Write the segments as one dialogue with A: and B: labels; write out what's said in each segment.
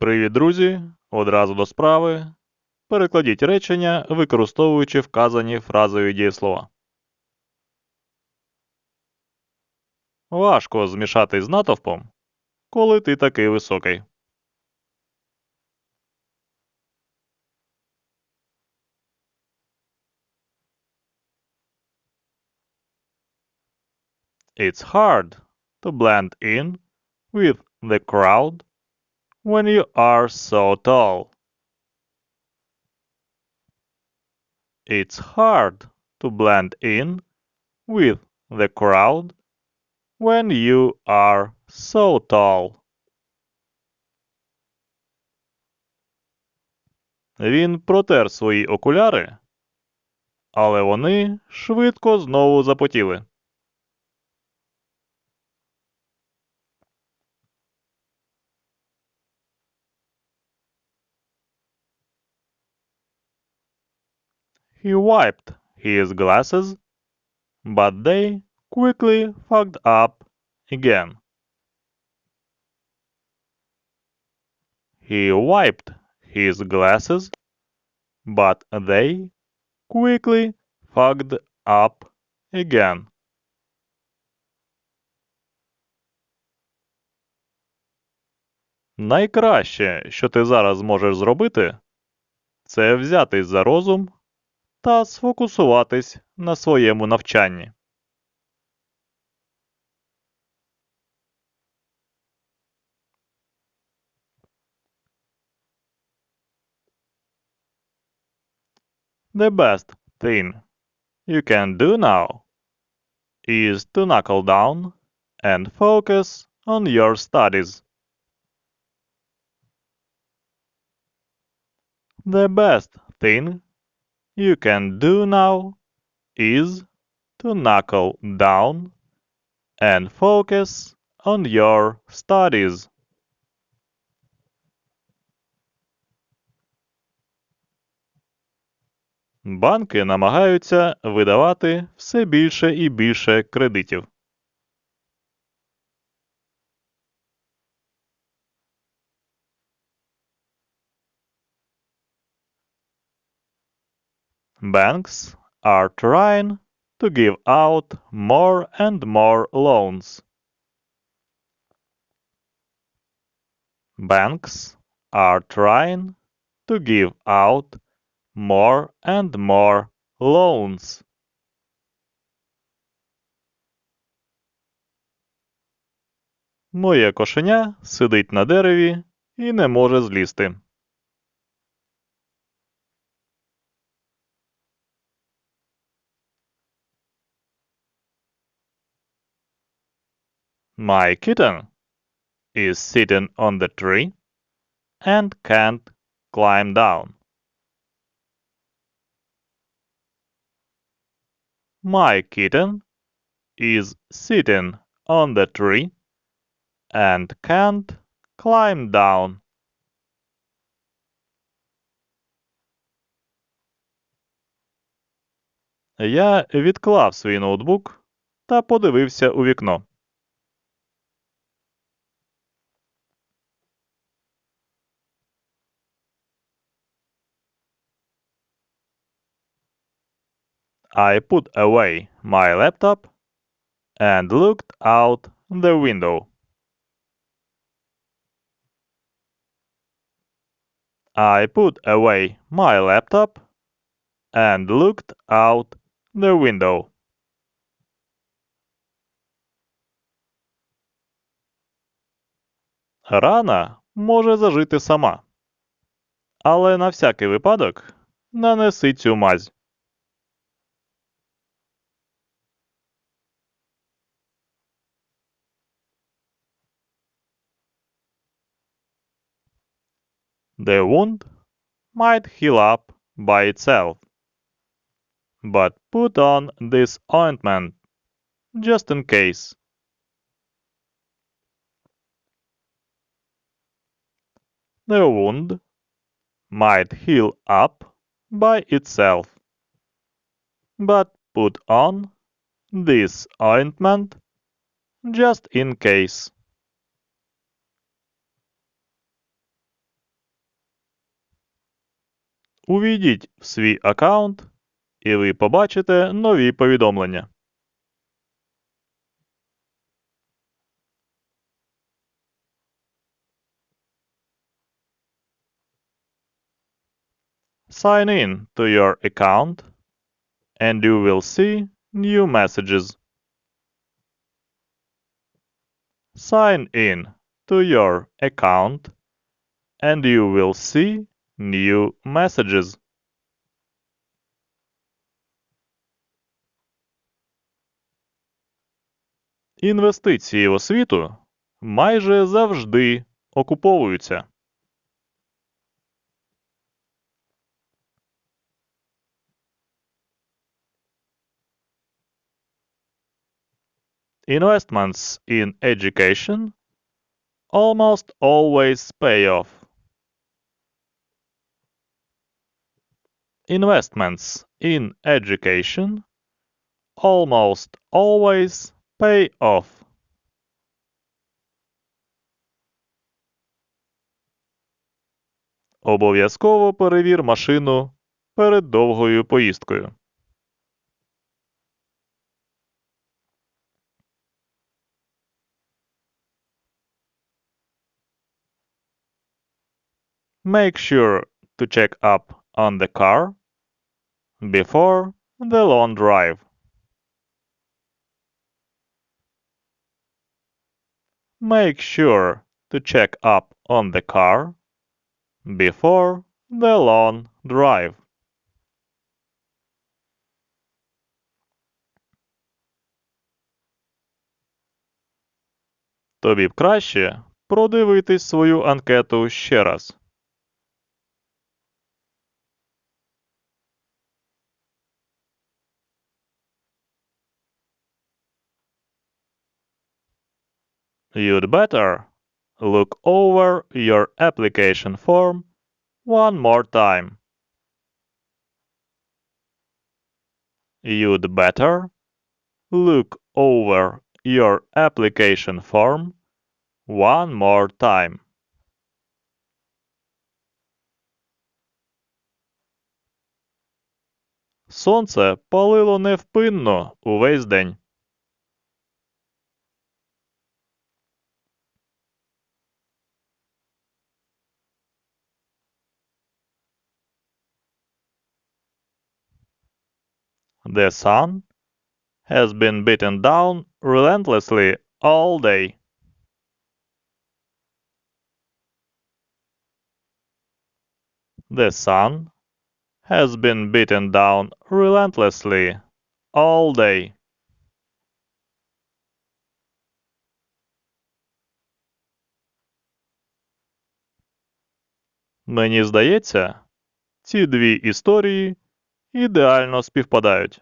A: Привіт, друзі! Одразу до справи. Перекладіть речення, використовуючи вказані фразові дієслова. Важко змішатись з натовпом, коли ти такий високий. It's hard to blend in with the crowd when you are so tall. It's hard to blend in with the crowd when you are so tall. Він протер свої окуляри, але вони швидко знову запотіли. He wiped his glasses, but they quickly fogged up again. He wiped his glasses, but they quickly fogged up again. Найкраще, що ти зараз зможеш зробити, це взятись за розум та сфокусуватись на своєму навчанні. The best thing you can do now is to knuckle down and focus on your studies. The best thing you can do now is to knuckle down and focus on your studies. Банки намагаються видавати все більше і більше кредитів. Banks are trying to give out more and more loans. Banks are trying to give out more and more loans. Моє кошеня сидить на дереві і не може злізти. My kitten is sitting on the tree and can't climb down. My kitten is sitting on the tree and can't climb down. Я відклав свій ноутбук та подивився у вікно. I put away my laptop and looked out the window. I put away my laptop and looked out the window. Рана може зажити сама. Але на всякий випадок нанеси цю мазь. The wound might heal up by itself, but put on this ointment just in case. The wound might heal up by itself, but put on this ointment just in case. Увійдіть в свій аккаунт, і ви побачите нові повідомлення. Sign in to your account and you will see new messages. Sign in to your account and you will see new messages. Інвестиції в освіту майже завжди окуповуються. Investments in education almost always pay off. Investments in education almost always pay off. Обов'язково перевір машину перед довгою поїздкою. Make sure to check up on the car before the long drive. Make sure to check up on the car before the long drive. Тобі б краще продивитись свою анкету ще раз. You'd better look over your application form one more time. You'd better look over your application form one more time. Сонце палило невпинно увесь день. The sun has been beaten down relentlessly all day. The sun has been beaten down relentlessly all day. Мені здається, ці дві історії ідеально співпадають.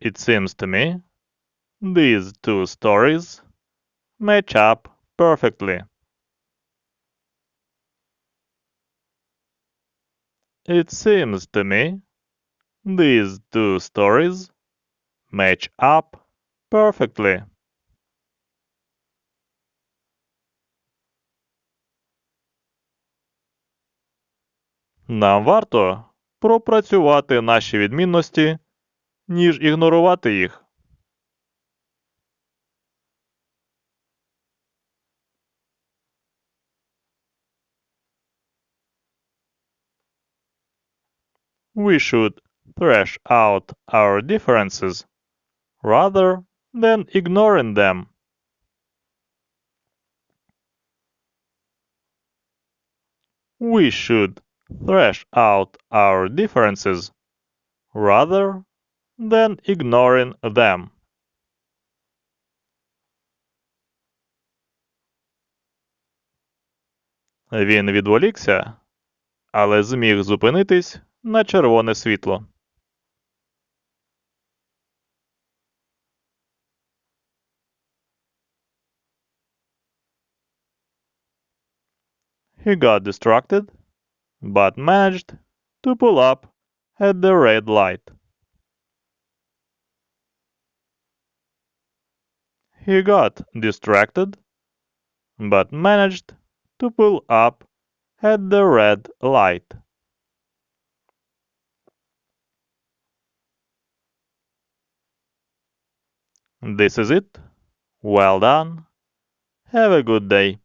A: It seems to me these two stories match up perfectly. It seems to me these two stories match up perfectly. Нам варто пропрацювати наші відмінності, ніж ігнорувати їх. We should thrash out our differences rather than ignoring them. We should thrash out our differences rather than ignoring them. Він відволікся, але зміг зупинитись на червоне світло. He got distracted, but managed to pull up at the red light. he got distracted, but managed to pull up at the red light. This is it. Well done. Have a good day.